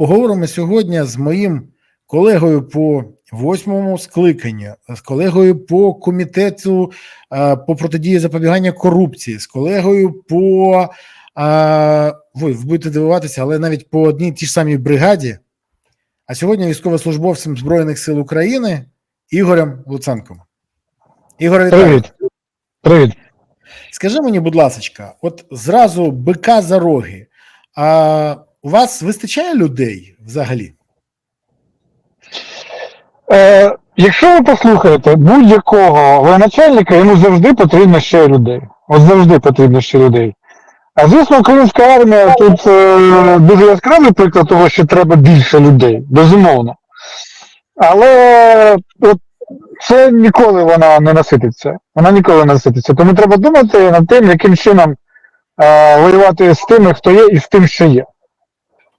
поговоримо сьогодні з моїм колегою по восьмому скликанню, з колегою по комітету е, по протидії запобігання корупції, з колегою по е, ви, ви будете дивуватися, але навіть по одній тій ж самій бригаді. А сьогодні військовослужбовцем Збройних сил України Ігорем Луценком. Ігор, вітаю. Привіт. Привіт. Скажи мені, будь ласка, от зразу бика за роги. А у вас вистачає людей взагалі? Е, якщо ви послухаєте будь-якого воєначальника, йому завжди потрібно ще людей. От завжди потрібно ще людей. А звісно, українська армія тут е, дуже яскравий приклад того, що треба більше людей, безумовно. Але от, це ніколи вона не насититься. Вона ніколи не насититься. Тому треба думати над тим, яким чином е, воювати з тими, хто є, і з тим, що є.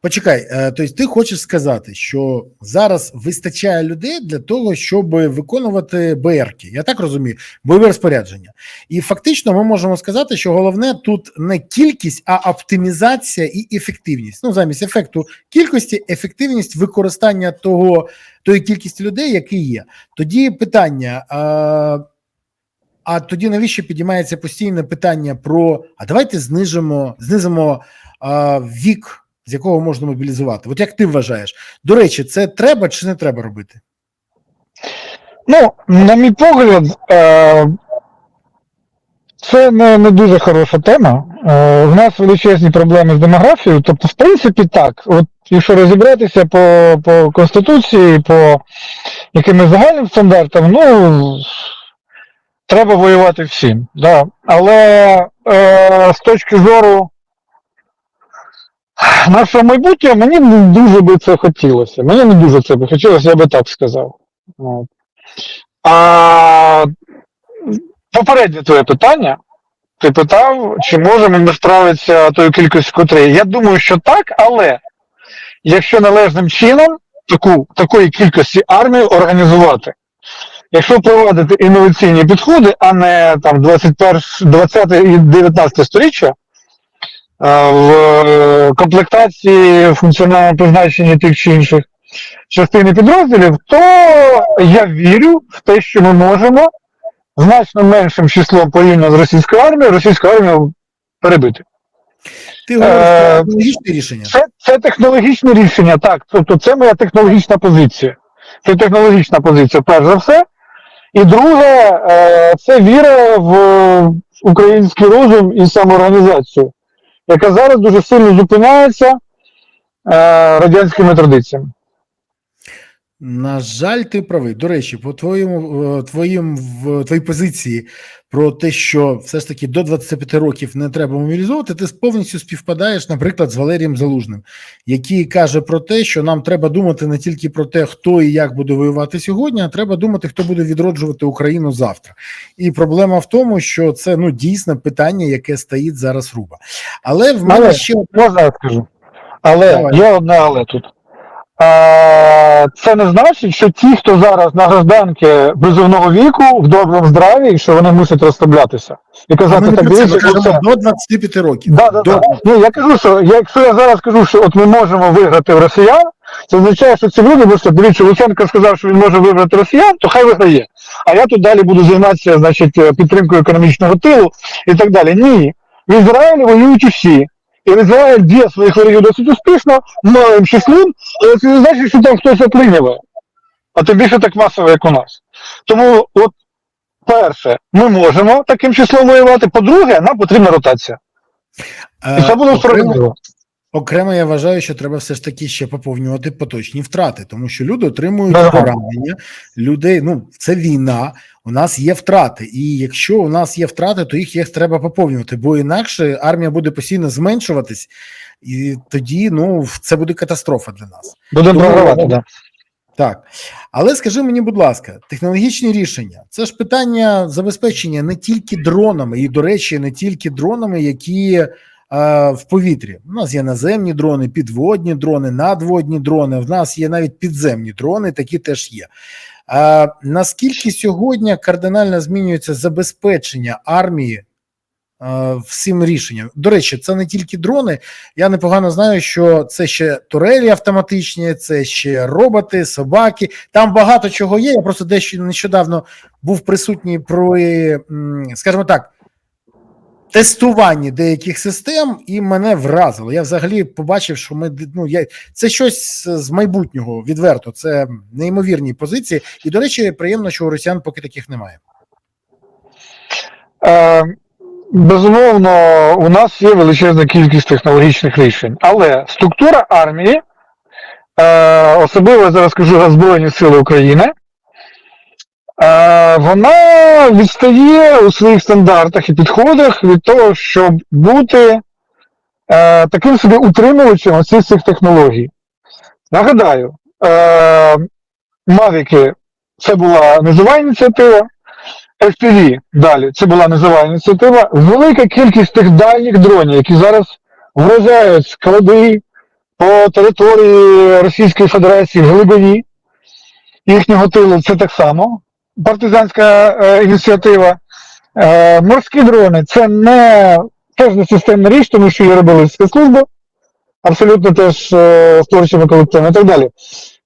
Почекай, е, тобто ти хочеш сказати, що зараз вистачає людей для того, щоб виконувати БРки, я так розумію, бойове розпорядження. І фактично ми можемо сказати, що головне тут не кількість, а оптимізація і ефективність. Ну, замість ефекту кількості, ефективність використання того, тої кількості людей, які є. Тоді питання. А... А тоді навіщо підіймається постійне питання про а давайте знижимо, знизимо а, вік з якого можна мобілізувати. От як ти вважаєш? До речі, це треба чи не треба робити? Ну, на мій погляд, е, це не, не дуже хороша тема. Е, в нас величезні проблеми з демографією. Тобто, в принципі, так, от якщо розібратися по, по Конституції, по якимось загальним стандартам, ну треба воювати всім. Да. Але е, з точки зору нашого майбутнього мені не дуже би це хотілося. Мені не дуже це би хотілося, я би так сказав. А попереднє твоє питання. Ти питав, чи можемо ми справитися тою кількістю котрої. Я думаю, що так, але якщо належним чином таку, такої кількості армії організувати, якщо проводити інноваційні підходи, а не там 21, 20 і 19 сторіччя, в комплектації функціонального призначення тих чи інших частини підрозділів, то я вірю в те, що ми можемо значно меншим числом порівняно з російською армією, російську армію перебити. Ти говориш Е, про технологічне рішення. Це, це технологічне рішення, так. Тобто це моя технологічна позиція. Це технологічна позиція, перш за все. І друге, е, це віра в український розум і самоорганізацію яка зараз дуже сильно зупиняється е, радянськими традиціями. На жаль, ти правий. До речі, по твоєму е, твоїм в твоїй позиції про те, що все ж таки до 25 років не треба мобілізовувати, ти повністю співпадаєш, наприклад, з Валерієм Залужним, який каже про те, що нам треба думати не тільки про те, хто і як буде воювати сьогодні, а треба думати, хто буде відроджувати Україну завтра. І проблема в тому, що це ну дійсно питання, яке стоїть зараз руба. Але в мене Але, ще можна я скажу? Але Давай. є одне але тут. А, це не значить, що ті, хто зараз на гражданки призовного віку в доброму здраві, що вони мусять розслаблятися. І казати, так дивіться, це. до 25 років. Да, да, До- да. Ну, я кажу, що якщо я зараз кажу, що от ми можемо виграти в росіян, це означає, що ці люди, бо що дивіться, Луценко сказав, що він може виграти росіян, то хай виграє. А я тут далі буду займатися, значить, е, підтримкою економічного тилу і так далі. Ні. В Ізраїлі воюють усі. І Ізраїль б'є своїх ворогів досить успішно, малим числом, але це не значить, що там хтось оплиняве. А тим більше так масово, як у нас. Тому, от, перше, ми можемо таким числом воювати. По-друге, нам потрібна ротація. І це буде Е, справедливо. окремо я вважаю, що треба все ж таки ще поповнювати поточні втрати, тому що люди отримують поранення, людей, ну це війна, у нас є втрати. І якщо у нас є втрати, то їх, їх треба поповнювати, бо інакше армія буде постійно зменшуватись, і тоді ну це буде катастрофа для нас. Будемо програвати, да. Так, але скажи мені, будь ласка, технологічні рішення це ж питання забезпечення не тільки дронами, і, до речі, не тільки дронами, які е, в повітрі. У нас є наземні дрони, підводні дрони, надводні дрони. В нас є навіть підземні дрони, такі теж є. Е, наскільки сьогодні кардинально змінюється забезпечення армії е, всім рішенням. До речі, це не тільки дрони. Я непогано знаю, що це ще турелі автоматичні, це ще роботи, собаки. Там багато чого є. Я просто дещо нещодавно був присутній при, скажімо так, тестуванні деяких систем, і мене вразило. Я взагалі побачив, що ми ну, я, це щось з майбутнього відверто. Це неймовірні позиції. І, до речі, приємно, що у росіян поки таких немає. Е, безумовно, у нас є величезна кількість технологічних рішень, але структура армії, е, особливо я зараз кажу за Збройні Сили України, вона відстає у своїх стандартах і підходах від того, щоб бути е, таким собі утримувачем оцих цих технологій. Нагадаю, е, Мавіки це була низова ініціатива. FPV далі. Це була низова ініціатива. Велика кількість тих дальніх дронів, які зараз вражають склади по території Російської Федерації в глибині їхнього тилу, це так само партизанська е, ініціатива. Е, морські дрони це не теж не системна річ, тому що її робили спецслужби, абсолютно теж е, колективами і так далі.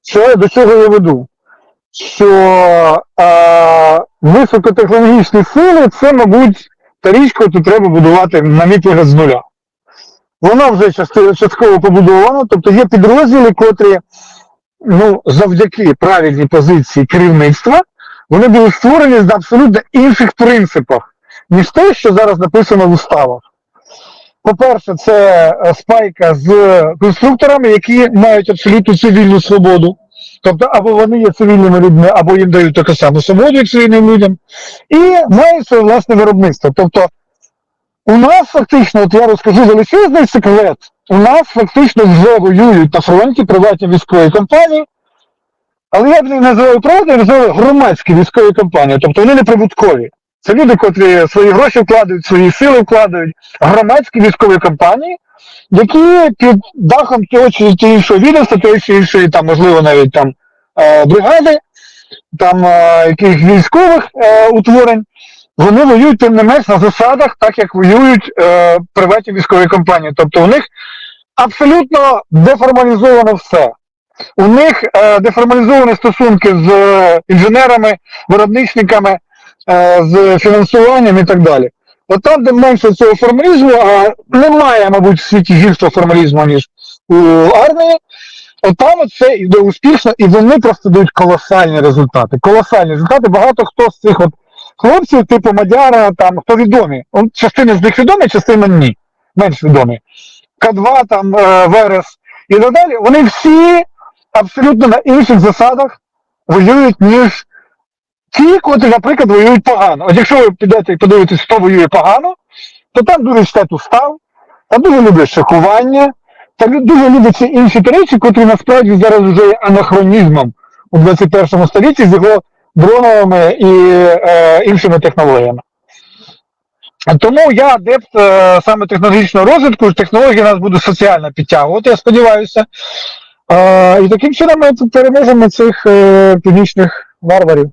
Це до чого я веду? що е, високотехнологічні сили це, мабуть, та річ, яку треба будувати на мій погляд з нуля. Вона вже частково побудована, тобто є підрозділи, котрі ну, завдяки правильній позиції керівництва, вони були створені на абсолютно інших принципах, ніж те, що зараз написано в уставах. По-перше, це е, спайка з конструкторами, які мають абсолютну цивільну свободу. Тобто, або вони є цивільними людьми, або їм дають таку саму свободу, як цивільним людям, і мають своє власне виробництво. Тобто, у нас фактично, от я розкажу величезний секрет, у нас фактично вже воюють на фронті приватні військові компанії, але я б не називаю приватні, я називаю громадські військові компанії, тобто вони не прибуткові. Це люди, котрі свої гроші вкладають, свої сили вкладають, громадські військові компанії, які під дахом того чи іншого відомства, тої чи іншої, там, можливо, навіть там е, бригади, там е, якихось військових е, утворень, вони воюють тим не менш на засадах, так як воюють е, приватні військові компанії. Тобто у них абсолютно деформалізовано все. У них е, деформалізовані стосунки з е, інженерами, виробничниками, е, з фінансуванням і так далі. От там, де менше цього формалізму, а немає, мабуть, в світі гіршого формалізму, ніж у армії, от там це йде успішно, і вони просто дають колосальні результати. Колосальні результати. Багато хто з цих от хлопців, типу Мадяра, там, хто відомі. От, частина з них відомі, частина ні. Менш відомі. К2, там, е, Верес і так далі, вони всі абсолютно на інших засадах воюють, ніж ті, котрі, наприклад, воюють погано. От якщо ви підете і подивитесь, хто воює погано, то там дуже читають устав, там дуже люблять шикування, там дуже люблять ці інші речі, котрі насправді зараз вже є анахронізмом у 21 столітті з його дроновими і е, іншими технологіями. Тому я адепт е, саме технологічного розвитку, технології нас будуть соціально підтягувати, я сподіваюся. І таким чином ми тут переможемо цих е, північних варварів.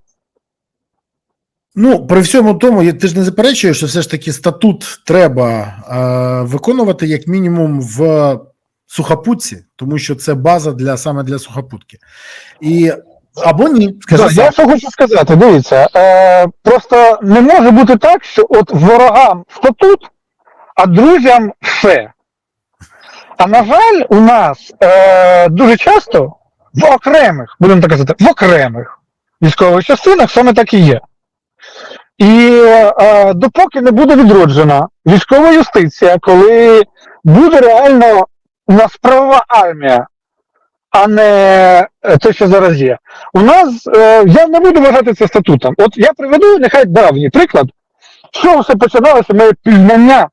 Ну, при всьому тому, ти ж не заперечуєш, що все ж таки статут треба е, виконувати як мінімум в сухопутці, тому що це база для саме для сухопутки. І або ні, скажи Так, я що хочу сказати, дивіться, е, просто не може бути так, що от ворогам статут, а друзям все. А на жаль, у нас е, дуже часто в окремих, будемо так казати, в окремих військових частинах саме так і є. І е, допоки не буде відроджена військова юстиція, коли буде реально у нас правова армія, а не е, те, що зараз є. У нас е, я не буду вважати це статутом. От я приведу нехай давній приклад, що все починалося моє пізнання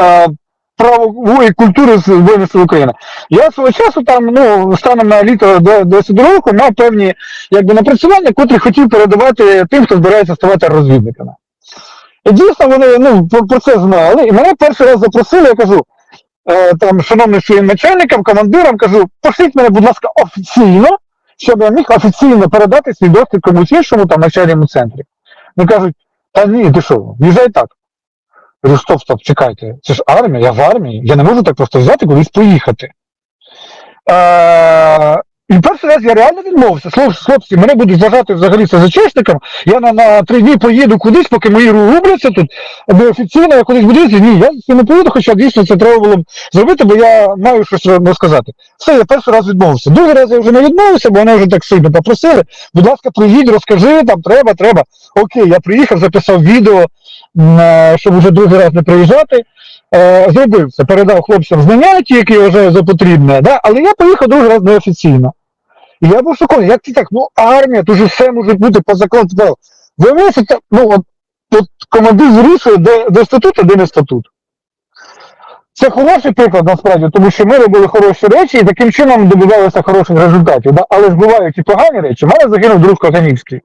е, правової культури з Збройних України. Я свого часу там, ну, станом на літо до 22 року мав певні якби напрацювання, котрі хотів передавати тим, хто збирається ставати розвідниками. І дійсно вони ну, про, це знали. І мене перший раз запросили, я кажу, е, там, шановним своїм начальникам, командирам, кажу, пошліть мене, будь ласка, офіційно, щоб я міг офіційно передати свій досвід комусь іншому там навчальному центрі. Вони кажуть, та ні, ти що, їжджай так. Кажу, стоп, стоп, чекайте, це ж армія, я в армії, я не можу так просто взяти кудись поїхати. Е, і перший раз я реально відмовився. Хлопці, мене будуть вважати взагалі це зачесником. Я на, на три дні поїду кудись, поки мої рубляться тут неофіційно, я кудись буду. Ні, я не поїду, хоча дійсно це треба було б зробити, бо я маю щось розказати. Все, я перший раз відмовився. Другий раз я вже не відмовився, бо вони вже так сильно попросили. Будь ласка, приїдь, розкажи, там треба, треба. Окей, я приїхав, записав відео, е, щоб вже другий раз не приїжджати. Е, зробив це, передав хлопцям знання, ті, які я вважаю за потрібне, да? але я поїхав другий раз неофіційно. І я був шокований, як це так? Ну, армія, тут же все може бути по закону. Виявляється, так, ну, от, от командир вирішує, де, де статут, а де не статут. Це хороший приклад насправді, тому що ми робили хороші речі і таким чином добивалися хороших результатів. Да? Але ж бувають і погані речі. У мене загинув друг Коханівський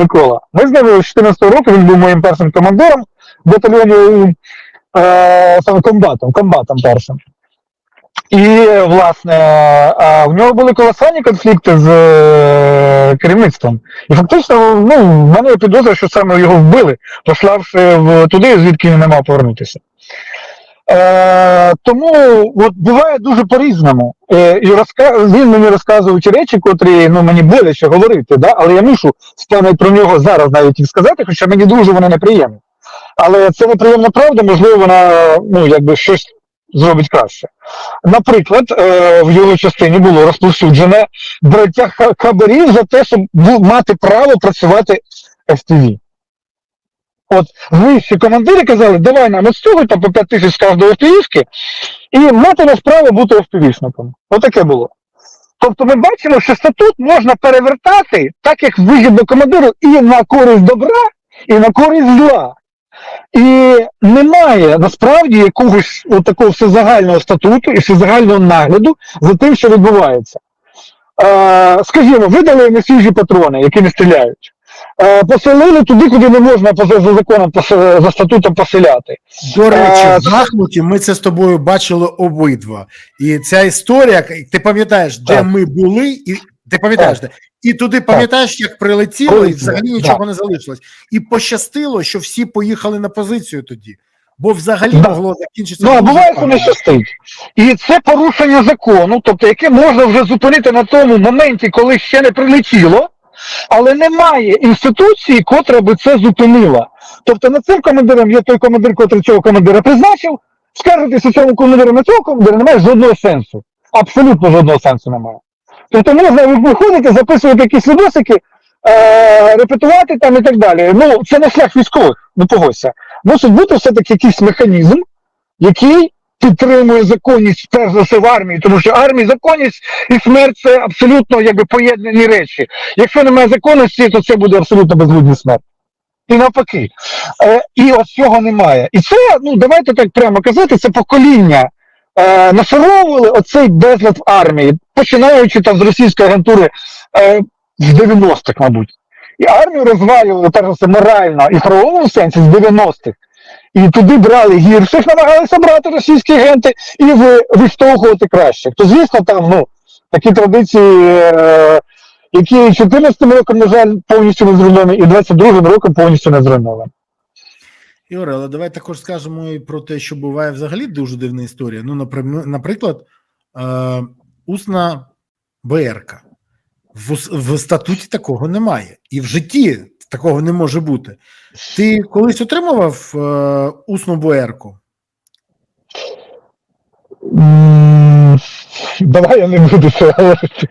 Микола. Ми з ним з 14 року, він був моїм першим командиром в батальйоні е, комбатом, комбатом першим. І, власне, е, в нього були колосальні конфлікти з е, керівництвом. І фактично, ну, в мене підозра, що саме його вбили, пославши туди, звідки він не мав повернутися. Е, тому от буває дуже по-різному. Е, і розка... він мені розказував ті речі, котрі ну, мені боляче говорити, да? але я мушу саме про нього зараз навіть сказати, хоча мені дуже вони неприємні. Але це неприємна правда, можливо, вона ну, якби щось зробить краще. Наприклад, е, в його частині було розповсюджене браття ха- хабарів за те, щоб мати право працювати в FPV. От вищі командири казали, давай нам там по 5 тисяч з кожної FPV-шки, і мати нас право бути FPV-шником. Отаке було. Тобто ми бачимо, що статут можна перевертати так, як вигідно командиру, і на користь добра, і на користь зла. І немає насправді якогось такого всезагального статуту і всезагального нагляду за тим, що відбувається. Е, скажімо, видали несвіжі патрони, які не стріляють. Е, поселили туди, куди не можна за законом за статутом поселяти. До речі, Е, в Бахмуті ми це з тобою бачили обидва. І ця історія, ти пам'ятаєш, де Так. ми були, і ти пам'ятаєш, де. І туди пам'ятаєш, як прилетіло, і взагалі так. нічого не залишилось. І пощастило, що всі поїхали на позицію тоді. Бо взагалі Да. могло закінчитися. Ну, а буває, що не щастить. І це порушення закону, тобто яке можна вже зупинити на тому моменті, коли ще не прилетіло, але немає інституції, котра би це зупинила. Тобто над цим командиром є той командир, котрий цього командира призначив. Скаржитися цьому командиру на цього командира немає жодного сенсу. Абсолютно жодного сенсу немає. Тобто можна виходити, записувати якісь відосики, е, репетувати там і так далі. Ну, це не шлях військових, не погодься. Мусить бути все-таки якийсь механізм, який підтримує законність перш за все в армії, тому що армія, законність і смерть це абсолютно якби поєднані речі. Якщо немає законності, то це буде абсолютно безлюдна смерть. І навпаки. Е, і от цього немає. І це, ну давайте так прямо казати, це покоління е, нашаровували оцей безлад в армії, починаючи там з російської агентури е, в 90-х, мабуть. І армію розвалювали перш за все морально і в правовому сенсі з 90-х. І туди брали гірших, намагалися брати російські агенти і ви, виштовхувати кращих. То, звісно, там ну, такі традиції, е, які 14 роком, на жаль, повністю не зруйновані, і 22-м роком повністю не зруйновані. Ігоре, але давай також скажемо і про те, що буває взагалі дуже дивна історія. Ну, наприклад, е, усна БРК. В, в статуті такого немає. І в житті такого не може бути. Ти колись отримував е, усну БРКу? М, Давай я не буду це говорити.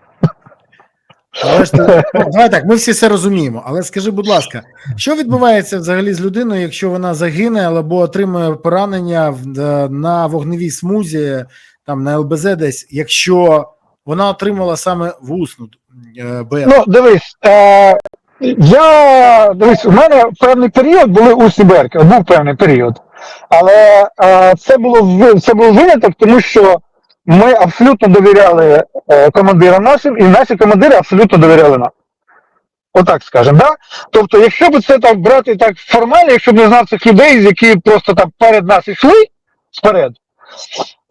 Але ж ти- ну, давай так, ми всі це розуміємо. Але скажи, будь ласка, що відбувається взагалі з людиною, якщо вона загине або отримує поранення в- е, на вогневій смузі, там на ЛБЗ десь, якщо вона отримала саме в усну е, БР? Ну, дивись, е, я дивись, у мене певний період були усі берки, був певний період. Але е, це було це був виняток, тому що ми абсолютно довіряли е, командирам нашим, і наші командири абсолютно довіряли нам. Отак скажемо, да? Тобто, якщо б це так брати так формально, якщо б не знав цих людей, які просто там перед нас йшли вперед,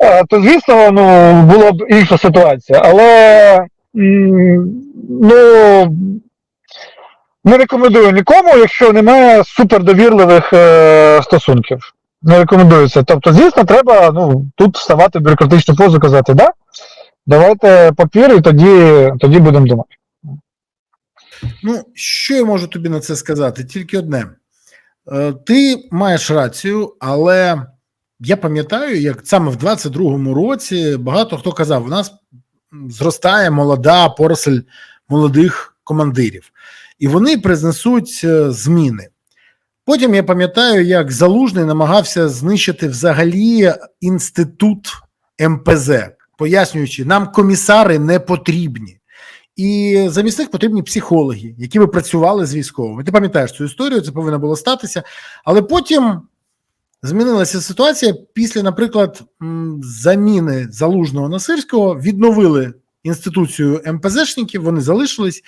е, то звісно, ну, була б інша ситуація. Але м, ну, не рекомендую нікому, якщо немає супердовірливих е, стосунків. не рекомендується. Тобто, звісно, треба ну, тут вставати в бюрократичну позу, казати, да, давайте папір, і тоді, тоді будемо думати. Ну, що я можу тобі на це сказати? Тільки одне. Е, Ти маєш рацію, але я пам'ятаю, як саме в 22-му році багато хто казав: у нас зростає молода поросль молодих командирів, і вони признесуть е, зміни. Потім я пам'ятаю, як Залужний намагався знищити взагалі інститут МПЗ, пояснюючи, нам комісари не потрібні. І замість них потрібні психологи, які би працювали з військовими. Ти пам'ятаєш цю історію, це повинно було статися. Але потім змінилася ситуація після, наприклад, заміни залужного на сирського, відновили інституцію МПЗшників, вони залишились.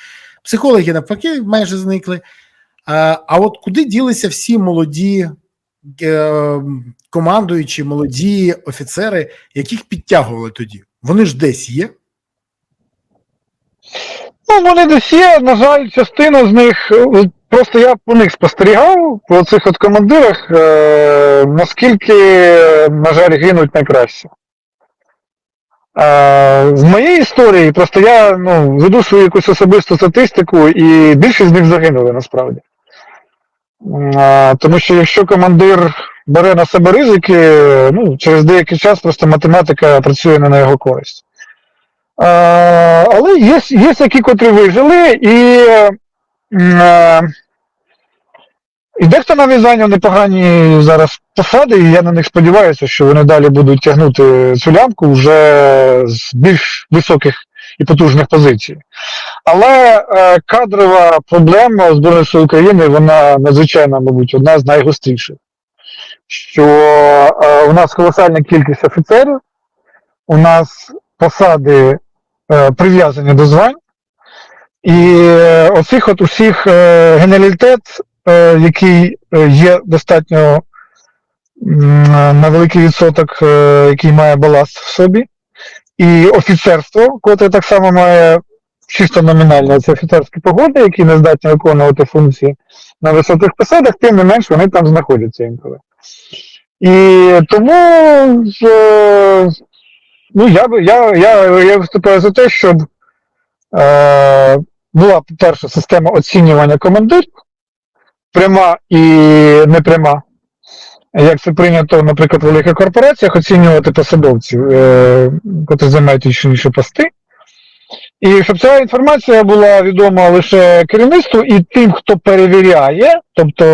Психологи навпаки майже зникли. А, от куди ділися всі молоді е, командуючі, молоді офіцери, яких підтягували тоді? Вони ж десь є. Ну, вони десь є, на жаль, частина з них. Просто я по них спостерігав, по цих от командирах, е, наскільки, на жаль, гинуть найкраще. В моїй історії просто я ну, веду свою якусь особисту статистику, і більшість з них загинули насправді. Тому що якщо командир бере на себе ризики, ну, через деякий час просто математика працює не на його користь. Але є, є які, котрі вижили, і, і дехто навіть зайняв непогані зараз посади, і я на них сподіваюся, що вони далі будуть тягнути цю лямку вже з більш високих і потужних позицій. Але е, кадрова проблема Збройних сил України, вона надзвичайно, мабуть, одна з найгостріших. Що е, у нас колосальна кількість офіцерів, у нас посади е, прив'язані до звань, і е, оцих от усіх е, генералітет, який е, є достатньо на великий відсоток, е, який має баласт в собі, і офіцерство, котре так само має чисто номінальне це офіцерські погоди, які не здатні виконувати функції на високих посадах, тим не менш вони там знаходяться інколи. І тому е, ну, я, я, я, я виступаю за те, щоб е, була, по-перше, система оцінювання командирів, пряма і непряма. Як це прийнято, наприклад, в великих корпораціях оцінювати посадовців, е, котрі займають чи інші пости. І щоб ця інформація була відома лише керівництву і тим, хто перевіряє, тобто,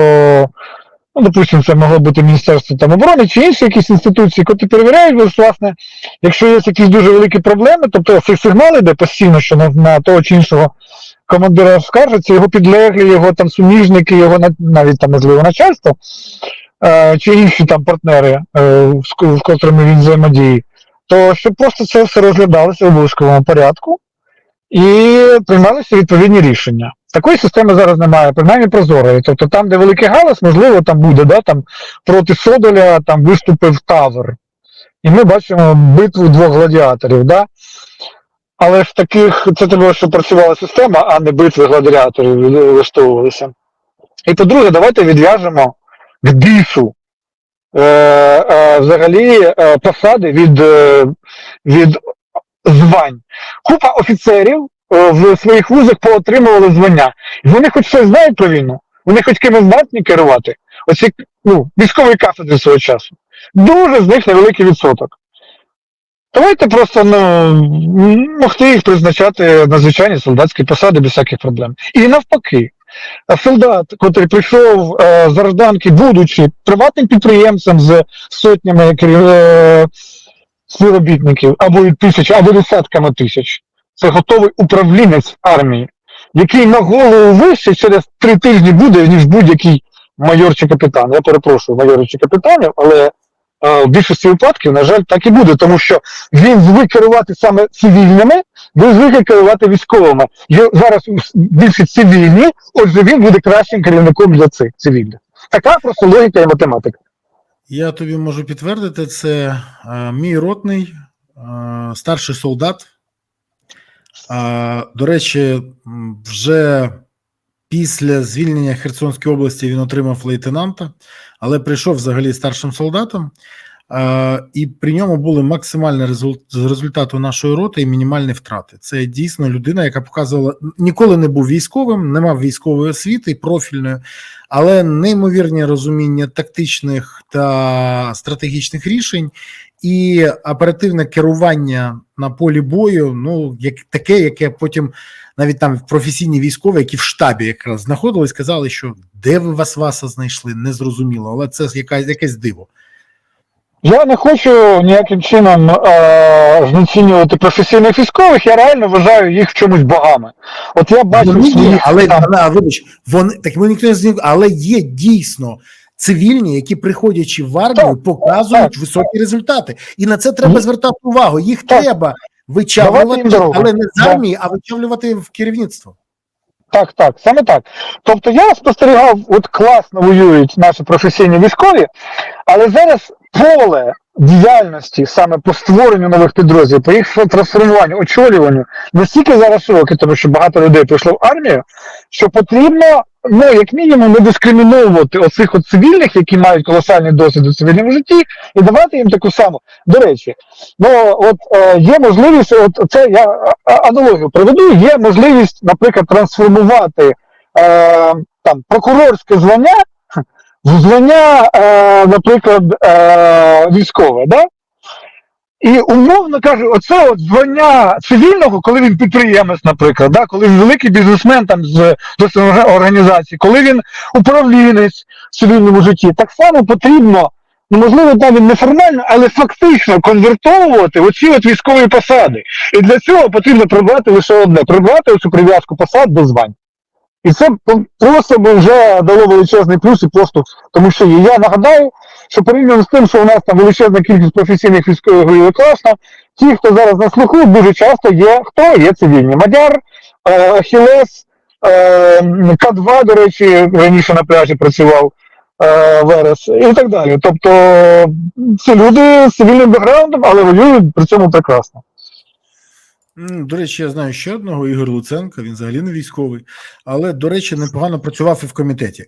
ну, допустимо, це могло бути Міністерство там, оборони чи інші якісь інституції, котрі перевіряють, власне, якщо є якісь дуже великі проблеми, тобто цей сигнал іде постійно, що на, на того чи іншого командира скаржаться, його підлеглі, його там суміжники, його навіть там, можливо, начальство, е, чи інші там партнери, е, з котрими він взаємодіє, то щоб просто це все розглядалося в обов'язковому порядку і приймалися відповідні рішення. Такої системи зараз немає, принаймні прозорої. Тобто там, де великий галас, можливо, там буде, да, там проти Содоля там виступив Тавр. І ми бачимо битву двох гладіаторів. Да? Але ж таких, це треба, щоб працювала система, а не битви гладіаторів влаштовувалися. І по-друге, давайте відв'яжемо бісу е, е, взагалі е, посади від, е, від звань. Купа офіцерів е, в своїх вузах поотримували звання. Вони хоч щось знають про війну, вони хоч кимось здатні керувати. Оці ну, військові кафедри свого часу. Дуже з них невеликий відсоток. Давайте просто ну, могти їх призначати на звичайні солдатські посади без всяких проблем. І навпаки, солдат, котрий прийшов е, з гражданки, будучи приватним підприємцем з сотнями е, співробітників, або тисяч, або десятками тисяч, це готовий управлінець армії, який на голову вище через три тижні буде, ніж будь-який майор чи капітан. Я перепрошую майорів чи капітанів, але в більшості випадків, на жаль, так і буде, тому що він звик керувати саме цивільними, ви звикли керувати військовими. Є зараз більше цивільні, отже, він буде кращим керівником для цих цивільних. Така просто логіка і математика. Я тобі можу підтвердити, це е, мій ротний, е, старший солдат. Е, до речі, вже Після звільнення Херсонської області він отримав лейтенанта, але прийшов взагалі старшим солдатом. Е, і при ньому були максимальні результ, з результату нашої роти і мінімальні втрати. Це дійсно людина, яка показувала ніколи не був військовим, не мав військової освіти профільної, але неймовірне розуміння тактичних та стратегічних рішень і оперативне керування на полі бою. Ну як таке, яке потім навіть там професійні військові, які в штабі якраз знаходились, казали, що де ви вас васа знайшли, незрозуміло, але це якась якесь диво. Я не хочу ніяким чином е, знецінювати професійних військових, я реально вважаю їх в чомусь богами. От я бачу є, своїх але там, але, вибач, вони так ми ніхто не знає, але є дійсно цивільні, які приходячи в армію, Так, показують так. високі результати, і на це треба Ні. звертати увагу. Їх Так. треба вичавлювати, але не з армії, а вичавлювати в керівництво. Так, так, саме так. Тобто я спостерігав, от класно воюють наші професійні військові, але зараз поле діяльності саме по створенню нових підрозділів, по їх трансформуванню, очолюванню настільки зараз широке, тому що багато людей прийшло в армію, що потрібно, ну як мінімум, не дискриміновувати оцих от цивільних, які мають колосальний досвід у цивільному житті, і давати їм таку саму. До речі, ну от е, є можливість, от це я аналогію приведу, є можливість, наприклад, трансформувати е, там прокурорське звання в звання, е, наприклад, е, військове, да? І умовно кажу, оце от звання цивільного, коли він підприємець, наприклад, да? коли він великий бізнесмен там з досвідом організації, коли він управлінець в цивільному житті, так само потрібно, ну можливо, навіть неформально, але фактично конвертовувати оці от військові посади. І для цього потрібно прибрати лише одне: прибрати оцю прив'язку посад до звань. І це просто би вже дало величезний плюс і поштовх, тому що я нагадаю, що порівняно з тим, що у нас там величезна кількість професійних військових воює класно, ті, хто зараз на слуху, дуже часто є хто є цивільні. Мадяр, е, Ахілес, е, К2, до речі, раніше на пляжі працював е, Верес і так далі. Тобто це люди з цивільним бекграундом, але воюють при цьому прекрасно. До речі, я знаю ще одного Ігор Луценко, він взагалі не військовий, але, до речі, непогано працював і в комітеті.